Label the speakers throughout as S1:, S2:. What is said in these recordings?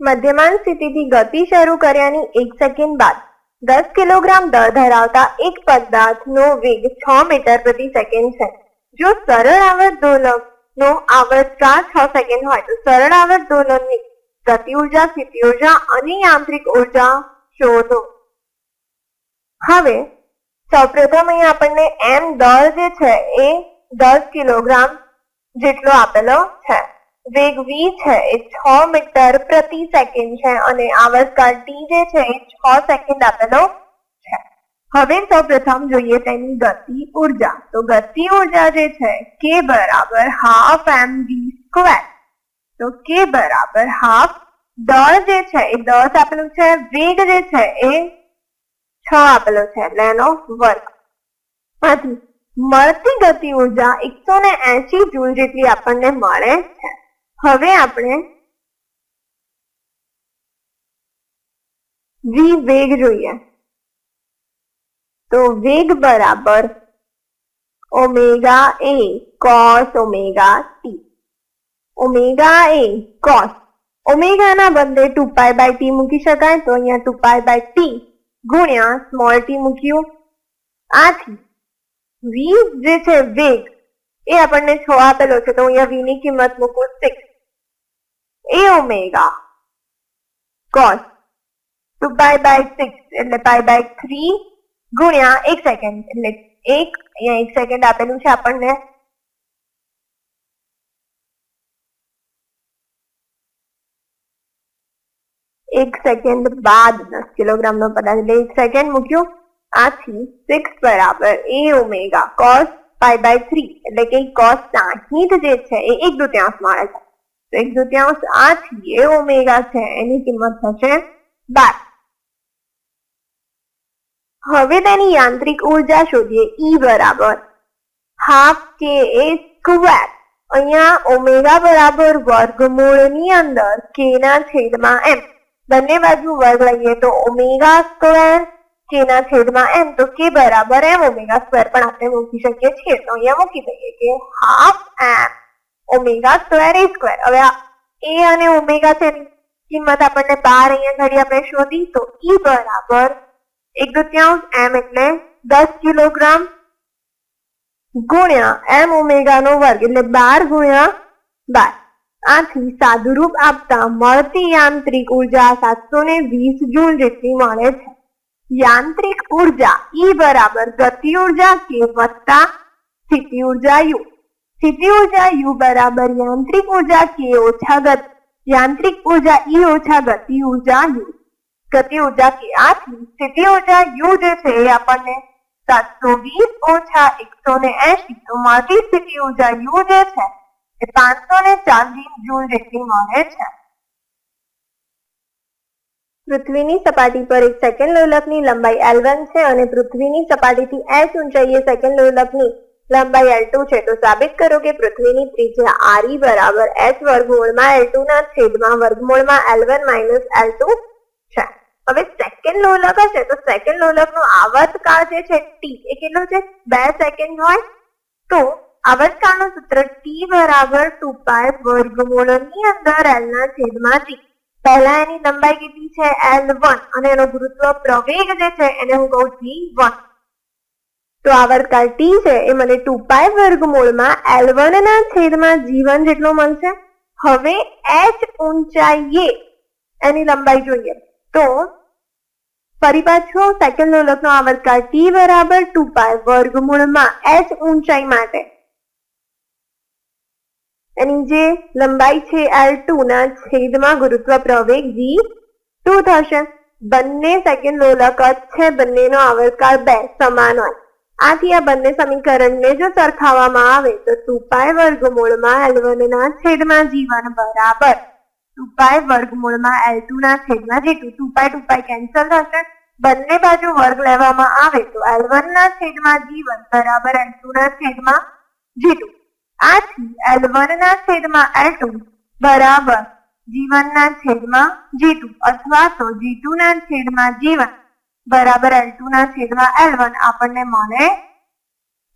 S1: મધ્યમાન સ્થિતિથી ગતિ શરૂ કર્યાની એક સેકન્ડ બાદ દસ કિલોગ્રામ દળ ધરાવતા એક પદાર્થનો વેગ છ મીટર પ્રતિ સેકન્ડ છે. જો સરળ આવર્ત દોલનનો આવર્ત ચાર છ સેકન્ડ હોય તો સરળ આવર્ત દોલનની ગતિ ઊર્જા, સ્થિતિ ઊર્જા અને યાંત્રિક ઊર્જા શોધો. હવે સૌપ્રથમ અહીં આપણને એમ દળ જે છે એ દસ કિલોગ્રામ જેટલો આપેલો છે. વેગ v છે, એ છ મીટર પ્રતિ સેકન્ડ છે અને આવર્તકાળ t જે છે, એ છ સેકન્ડ આપેલો છે. હવે સૌપ્રથમ જોઈએ તેની ગતિ ઊર્જા. તો ગતિ ઊર્જા જે છે કે બરાબર હાફ એમ વી સ્ક્વેર તો કે બરાબર હાફ દળ જે છે, એ દસ આપેલું છે, વેગ જે છે, એ છ આપેલો છે, એટલે એનો વર્ગ. માંથી મળતી ગતિ ઊર્જા એકસો ને એસી જૂલ જેટલી આપણને મળે છે. હવે આપણે વી વેગ જોઈએ. તો વેગ બરાબર omega A cos omega T omega A cos ઓમેગાના બદલે ટુ પાય બાય ટી મૂકી શકાય તો અહીંયા ટુ પાય બાય ટી ગુણ્યા સ્મોલ ટી મૂક્યું. આથી વી જે છે વેગ એ આપણને છ આપેલો છે તો અહીંયા વી ની કિંમત મૂકું six A omega cos two pi by six એટલે પાઈ બાય થ્રી ગુણ્યા એક સેકન્ડ એટલે એક, અહીંયા એક સેકન્ડ આપેલું છે આપણને. એક સેકન્ડ બાદ દસ કિલોગ્રામ નો પદાર્થ, એટલે એક સેકન્ડ મૂક્યું. આથી સિક્સ બરાબર A omega cos pi by three એટલે કે કોસ સાહીઠ જે છે એ એક દુત્યાંશ મળે છે તો એક દુત્યાંશ આથી એ ઓમેગા છે, એની કિંમત થશે બાર. હવે તેની યાંત્રિક ઊર્જા શોધીએ, ઈ બરાબર હાફ કે એ સ્ક્વેર. અહીંયા ઓમેગા બરાબર વર્ગમૂળની અંદર કે ના છેદમાં એમ. બંને બાજુ વર્ગ લઈએ તો ઓમેગા સ્ક્વેર કે ના છેદમાં એમ. તો કે બરાબર એમ, ઓમેગા સ્ક્વેર પણ આપણે મૂકી શકીએ છીએ. તો અહીંયા મૂકી દઈએ કે half M. Omega square A square હવે આ એ અને ઓમેગા છે કિંમત આપણને બાર અહીંયા ઘડી આપણે શોધી, તો ઈ બરાબર એક દુત્યાંશ એમ એટલે દસ કિલોગ્રામ ગુણ્યા એમ ઓમેગા નો વર્ગ એટલે બાર ગુણ્યા બાર. આથી સાદુરૂપ આપતા મળતી યાંત્રિક ઊર્જા સાતસો ને વીસ જૂલ જેટલી મળે છે. યાંત્રિક ઊર્જા ઈ બરાબર ગતિ ઊર્જા કે વત્તા સ્થિતિ ઊર્જા યુ સ્થિતિ ઊર્જા, યુ બરાબર યાંત્રિક ઊર્જા, કે ઓછા ગત યાંત્રિક ઊર્જા, ઈ ઓછા ગતિ ઊર્જા, યુ. ગતિ ઊર્જા, કે આથી સ્થિતિ ઊર્જા, યુ જે છે એ આપણને સાતસો વીસ ઓછા એકસો ને એસી તો મળતી સ્થિતિ ઊર્જા, યુ જે છે એ પાંચસો ને ચાલીસ જૂલ જેટલી મળે છે. પૃથ્વીની સપાટી પર એક સેકન્ડ લોલકની લંબાઈ L1 છે અને પૃથ્વીની સપાટીથી h ઊંચાઈએ સેકન્ડ લોલકની લંબાઈ L2 છે, તો સાબિત કરો કે પૃથ્વીની ત્રિજ્યા RE બરાબર h વર્ગમૂળમાં L2 ના છેદમાં વર્ગમૂળમાં L1 માઇનસ L2 છે. હવે સેકન્ડ લોલક હશે, તો સેકન્ડ લોલકનો આવર્તકાળ જે છે, t એ કેટલો છે? બે સેકન્ડ હોય. તો આવર્તકાળનું સૂત્ર t બરાબર 2 વર્ગમૂળની અંદર l ના છેદમાં t. પહેલા એની લંબાઈ કેટલી છે? L1 અને એનો ગુરુત્વ પ્રવેગ જે છે, એને હું કહું g1 તો આવર્તકાળ ટી છે. એ મને ટુ પાય વર્ગમૂળમાં L1 ના છેદમાં જીવન જેટલો મળશે. હવે એચ ઊંચાઈએ એની લંબાઈ જોઈએ. તો ફરી પાછો સેકન્ડ લોલકનો આવર્તકાળ ટી બરાબર ટુ પાય વર્ગમૂળમાં એચ ઊંચાઈ માટે. એની જે લંબાઈ છે L2 ના છેદમાં ગુરુત્વ પ્રવેગ v2 થશે. બંને સેકન્ડ લોલક જ છે. બંનેનો આવર્તકાળ બે સમાન હોય. આથી આ બંને સમીકરણને જો સરખાવવામાં આવે તો 2 વર્ગમૂળમાં L1 ના છેદમાં g1 બરાબર. 2 વર્ગમૂળમાં L2 ના છેદમાં g2 2 2 કેન્સલ થશે. બંને બાજુ વર્ગ લેવામાં આવે તો L1 ના છેદમાં g1 બરાબર L2 ના છેદમાં g2 આથી L1 ના છેદમાં L2 બરાબર G1 ના છેદમાં G2 અથવા તો G2 ના છેદમાં G1 બરાબર એલ ના છેદમાં એલ આપણને મળે.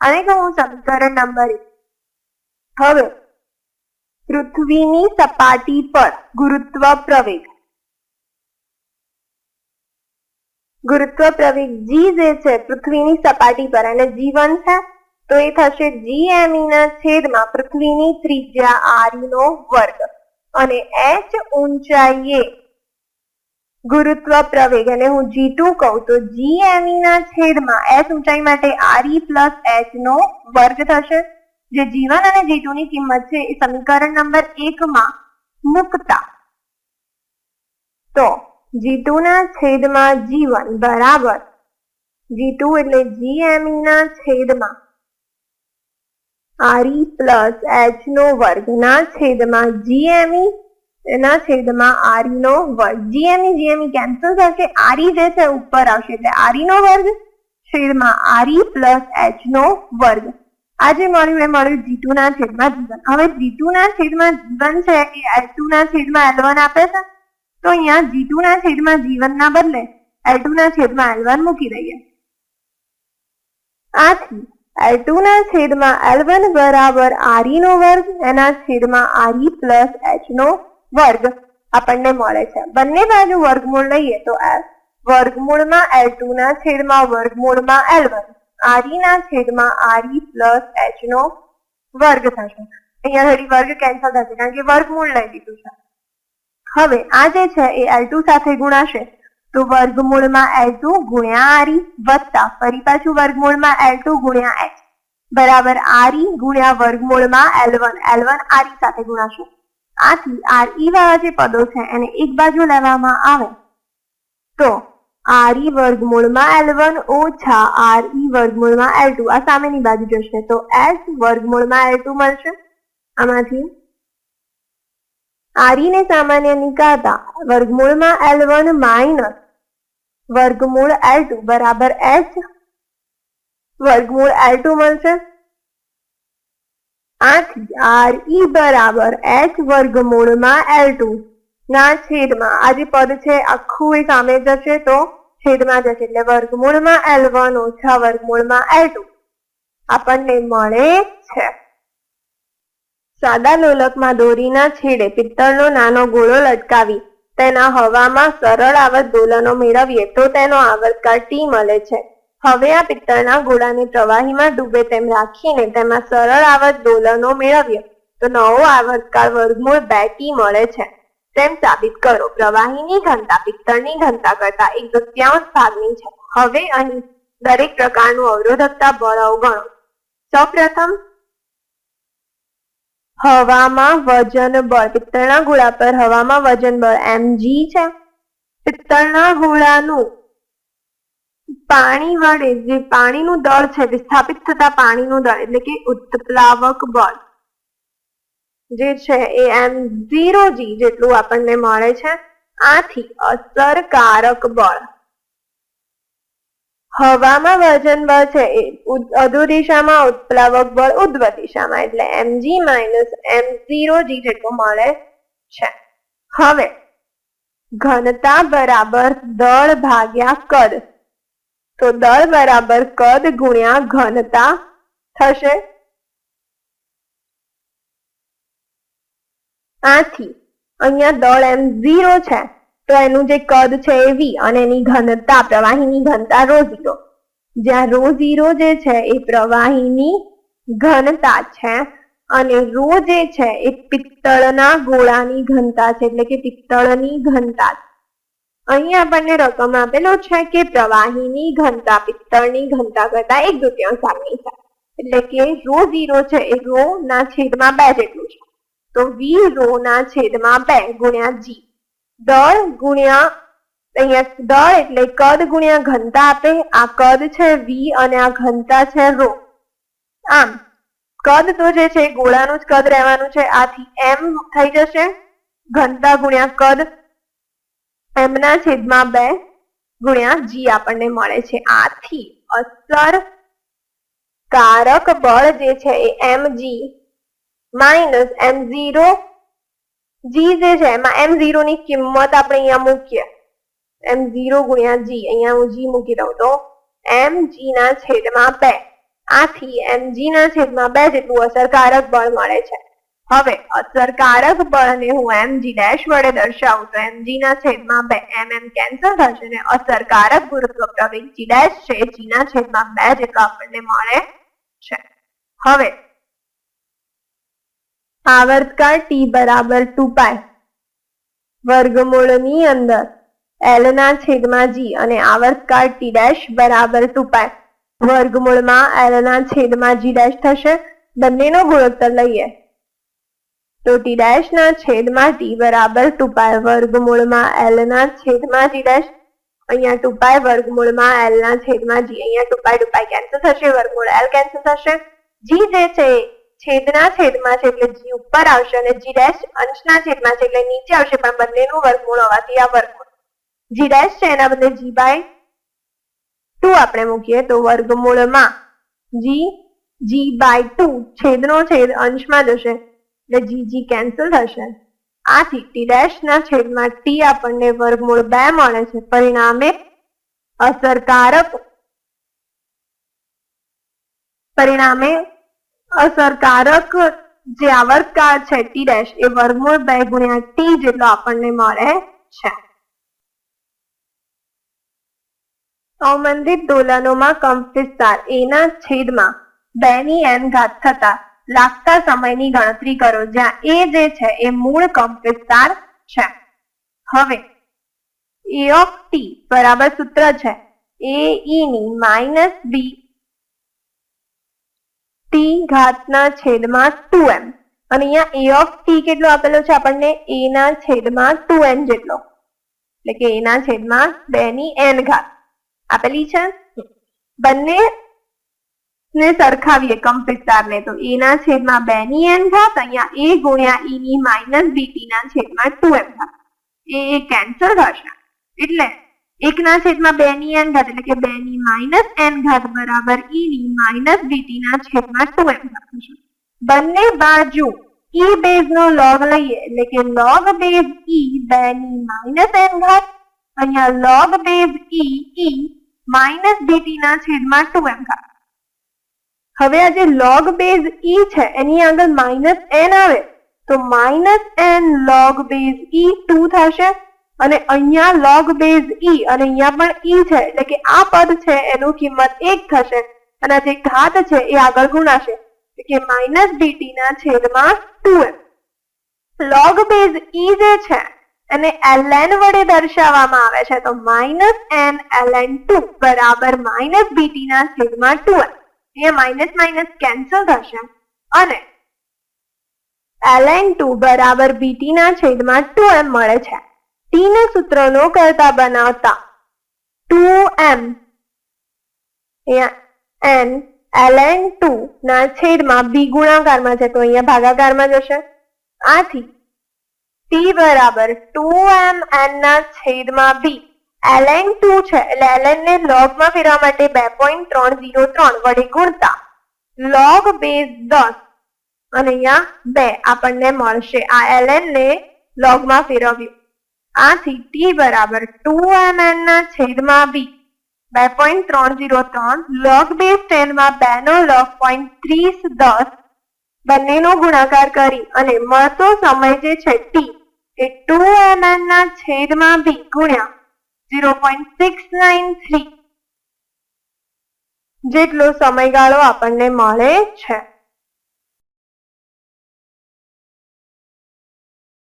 S1: અને કહું સમીકરણ નંબર એક. હવે, પૃથ્વીની સપાટી પર ગુરુત્વ પ્રવેગ. ગુરુત્વ પ્રવેગ જી જે છે, પૃથ્વીની સપાટી પર. અને જીવન છે, તો એ થશે જીએમઈ ના છેદમાં પૃથ્વીની ત્રિજ્યા આર નો વર્ગ. અને એચ ઊંચાઈએ ગુરુત્વ પ્રવેગ અને હું જી ટુ કહું તો જી એમી ના છેદમાં એચ ઊંચાઈ માટે આરઈ પ્લસ એચ નો વર્ગ થશે. જે જીવન અને જી ની કિંમત છે એ સમીકરણ નંબર એક માં મુકતા. તો જી ટુ ના છેદમાં જીવન બરાબર. જી ટુ એટલે જી એમી ના છેદમાં આરઈ પ્લસ એચ નો વર્ગ ના છેદમાં જીએમઈ એના છેદમાં આરઈ નો વર્ગ જીએમઈ જીએમઈ કેન્સલ થશે. આરઈ જે છે ઉપર આવશે. એટલે આરઈ નો વર્ગ છેદમાં આરઈ પ્લસ એચ નો વર્ગ. આજે મળ્યું એ મળ્યું જી છેદમાં જીવન હવે જી છેદમાં જીવન છે એ એચ ના છેદમાં એલ આપે છે. તો અહીંયા જી ના છેદમાં જીવન બદલે એલ ના છેદમાં એલ મૂકી દઈએ. આથી એલ ના છેદમાં એલ બરાબર આરઈ નો વર્ગ, એના છેદમાં આરઈ પ્લસ એચ નો વર્ગ આપણને મળે છે. બંને બાજુ વર્ગમૂળ લઈએ તો વર્ગમૂળમાં એલ ટુ ના છેદમાં વર્ગમૂળમાં એલ વન આરઈ ના છેદમાં આરઈ પ્લસ એચ નો વર્ગ થશે. અહીંયા ઘડી વર્ગ કેન્સલ થશે, કારણ કે વર્ગમૂળ લઈ લીધું છે. હવે આ જે છે એ એલ ટુ સાથે ગુણાશે તો વર્ગમૂળમાં એલ ટુ ગુણ્યા આરઈ વત્તા ફરી પાછું વર્ગમૂળમાં એલ ટુ ગુણ્યા એચ બરાબર આરઈ ગુણ્યા વર્ગમૂળમાં L one L one R E સાથે ગુણાશે. આથી આરઈ વાળા જે પદો છે એને એક બાજુ લેવામાં આવે. તો આર ઈ વર્ગમૂળમાં એલ વન ઓછા આરઈ વર્ગમૂળમાં એલ ટુ આ સામેની બાજુ જશે. તો એસ વર્ગમૂળમાં એલ ટુ મળશે. આમાંથી આર ને સામાન્ય નીકાળતા વર્ગમૂળમાં એલ વન માઇનસ વર્ગમૂળ એલ ટુ બરાબર એચ વર્ગમૂળ એલ ટુ મળશે. આથી આર ઈ બરાબર એચ વર્ગમૂળમાં એલ ટુ. ના, છેદમાં. આ જે પદ છે આખું એ સામે જશે તો છેદમાં જશે. એટલે વર્ગમૂળમાં એલ વન, ઓછા વર્ગમૂળમાં એલ ટુ. આપણને મળે છે. સાદા લોલકમાં દોરીના છેડે પિત્તળનો નાનો ગોળો લટકાવી તેના હવામાં સરળ આવર્ત દોલનો મેળવીએ તો તેનો આવર્તકાળ ટી મળે છે. હવે આ પિત્તળના ઘોડાને પ્રવાહીમાં ડૂબે તેમ રાખીને તેમાં સરળ આવર્ત દોલનો મેળવીએ તો નવો આવર્તકાળ વર્ગમૂળ બે ટી મળે છે. તેમ સાબિત કરો, પ્રવાહીની ઘનતા પિત્તળની ઘનતા કરતા એક દૃત્યાંશ ભાગની છે. હવે અહીં દરેક પ્રકારનું અવરોધકતા બળ અવગણો સૌપ્રથમ, હવામાં વજન બળ, પિત્તળના ગોળા પર હવામાં વજન બળ, mg છે. પિત્તળના ગોળાનું પાણી વડે, જે પાણીનું દળ છે, વિસ્થાપિત થતા પાણીનું દળ, એટલે કે ઉત્પ્લાવક બળ, જે છે એ એમ ઝીરો જી જેટલું આપણને મળે છે. આથી અસરકારક બળ. હવામાં વજન બળ છે એ અધુ દિશામાં ઉત્પ્લાવક બળ ઉદ્વ દિશામાં, એટલે mg minus M zero G જેટલું મળે છે. હવે, ઘનતા બરાબર દળ ભાગ્યા કદ. તો દળ બરાબર કદ ગુણ્યા ઘનતા થશે આથી, અહીંયા દળ એમ ઝીરો છે, તો એનું જે કદ છે એ વી અને એની ઘનતા, પ્રવાહીની ઘનતા રો ઝીરો જ્યાં રો ઝીરો જે છે એ પ્રવાહીની ઘનતા છે અને રો જે છે એ પિત્તળના ગોળાની ઘનતા છે, એટલે કે પિત્તળની ઘનતા છે. અહીં આપણને રકમ આપેલો છે કે પ્રવાહીની ઘનતા, પિત્તળની ઘનતા કરતા એક દૃત્યાંશ છે. એટલે કે રો ઝીરો છે એ રો ના છેદમાં બે જેટલું છે. તો વી રો ના છેદમાં બે ગુણ્યા જી. દળ ગુણ્યા અહીંયા દળ એટલે કદ ગુણ્યા ઘનતા આપે. આ કદ છે વી અને આ ઘનતા છે રો. આમ, કદ તો જે છે ગોળાનું જ કદ રહેવાનું છે. આથી એમ થઈ જશે. ઘનતા ગુણ્યા કદ એમ ના છેદમાં બે ગુણ્યા જી આપણને મળે છે. આથી અસર કારક બળ જે છે એ એમ જી માઇનસ એમ ઝીરો જી જે છે એમાં એમ ઝીરો ની કિંમત આપણે અહીંયા મૂકીએ. એમ ઝીરો ગુણ્યા જી. અહીંયા હું જી મૂકી દઉં તો એમ જી ના છેદમાં બે. આથી એમ જી ના છેદમાં બે જેટલું અસરકારક બળ મળે છે. હવે અસરકારક બળને હું mg ડેશ વડે દર્શાવું તો mg ના છેદમાં બે એમ એમ કેન્સલ થશે ને અસરકારક ગુરુત્વ પ્રવેગ જી ડેશ છે જી ના છેદમાં બે જેટલો આપણને મળે છે. હવે આવર્તકાળ ટી બરાબર ટુ પાય વર્ગમૂળની અંદર એલ ના છેદમાં જી અને આવર્તકાળ ટી ડેશ બરાબર ટુ પાય વર્ગમૂળમાં એલ ના છેદમાં જી ડેશ થશે. બંનેનો ગુણોત્તર લઈએ. તો ટી ડેશ ના છેદમાં ટી બરાબર ટુ પાય વર્ગમૂળમાં એલ ના છેદમાં ટી ડેશ. અહીંયા ટુ પાય વર્ગમૂળમાં એલ ના છેદમાં જી. અહીંયા two pi two pi cancel થશે, વર્ગમૂળ એલ કેન્સલ થશે. જી જે છે છેદના છેદમાં છે એટલે જી ઉપર આવશે અને જી ડેશ અંશના છેદમાં છે એટલે નીચે આવશે, પણ બંનેનું વર્ગમૂળ હોવાથી આ વર્ગમૂળ. જી ડેશ છે એના બદલે જી બાય ટુ આપણે મૂકીએ તો વર્ગમૂળમાં જી જી બાય ટુ છેદનો છેદ અંશમાં જશે. એટલે જી જી કેન્સલ થશે. આથી ટી ડેશ ના છેદમાં ટી આપણને વર્ગમૂળ બે મળે છે. પરિણામે અસરકારક પરિણામે અસરકારક જે આવર્તકાળ છે ટી ડેશ એ વર્ગમૂળ બે ગુણ્યા ટી જેટલો આપણને મળે છે. અવમંદિત દોલનોમાં કંપ વિસ્તાર એના છેદમાં બે ની એન ઘાત થતા લાગતા સમયની ગણતરી કરો, જ્યાં એ જે છે એ મૂળ કંપ વિસ્તાર છે. હવે, એ ઓફ ટી બરાબર સૂત્ર છે. એ ની માઇનસ બી ટી ઘાતના છેદમાં ટુ એમ. અને અહીંયા એ ઓફ ટી કેટલો આપેલો છે? આપણને એ ના છેદમાં ટુ એન જેટલો. એટલે કે એના છેદમાં બે ની એન ઘાત. આપેલી છે? બંને ને સરખાવીએ કંપ વિસ્તારને તો એ છેદમાં બે ની એમ ઘાત, અહીંયા એ ગુણ્યા ઈ ની માઇનસ બીટી ના છેદમાં ટુ એમ ઘાત. એ કેન્સલ થશે. એટલે એક ના છેદમાં બે ની એન ઘાત, એટલે કે બે ની માઇનસ એન ઘાત બરાબર ઈ ની માઇનસ બીટી ના છેદમાં ટુ એમ ઘાત થશે. બંને બાજુ ઈ બેઝ નો લોગ લઈએ, એટલે કે લોગ બેઝ ઈ બે ની માઇનસ એન ઘાત, અહીંયા log base E E minus B T ના છેદમાં ટુ એમ ઘાત. હવે આ જે લોગ બેઝ ઈ છે, એની આગળ માઇનસ એન આવે. તો minus N log base E two થશે અને અહીંયા લોગ બેઝ ઈ અને અહીંયા પણ ઈ છે, એટલે કે આ પદ છે, એનું કિંમત એક થશે. અને જે ઘાત છે, એ આગળ ગુણાશે. કે માઇનસ ડીટી ના છેદમાં two M log base E જે છે, એને ln વડે દર્શાવવામાં આવે છે, તો માઇનસ એન ln ટુ બરાબર માઇનસ બીટી ના છેદમાં ટુ એમ અહીંયા માઇનસ માઇનસ કેન્સલ થશે. અને ln ટુ બરાબર બીટી ના છેદમાં ટુ એમ મળે છે. ટી ને સૂત્ર નો કરતા બનાવતા two M N ln two ના છેદમાં બી ગુણાકારમાં છે તો અહીંયા ભાગાકારમાં જશે. આથી ટી બરાબર ટુ એમ એન ના છેદમાં બી ln ટુ છે. એટલે એલએન ને લોગમાં ફેરવા માટે બે પોઈન્ટ ત્રણ ઝીરો ત્રણ વડે ગુણતા. લોગ બેઝ દસ. અને અહીંયા બે આપણને મળશે. આ એલએન ને લોગમાં ફેરવ્યું. આથી ટી બરાબર ટુ એમ એન ના છેદમાં બી બે પોઈન્ટ ત્રણ ઝીરો ત્રણ. લોગ બેઝ ટેનમાં બે નો લોગ પોઈન્ટ ત્રીસ દસ. બંનેનો ગુણાકાર કરી અને મળતો સમય જે છે T A two M N ના છેદમાં બી ગુણ્યા zero point six nine three જેટલો સમયગાળો આપણને મળે છે.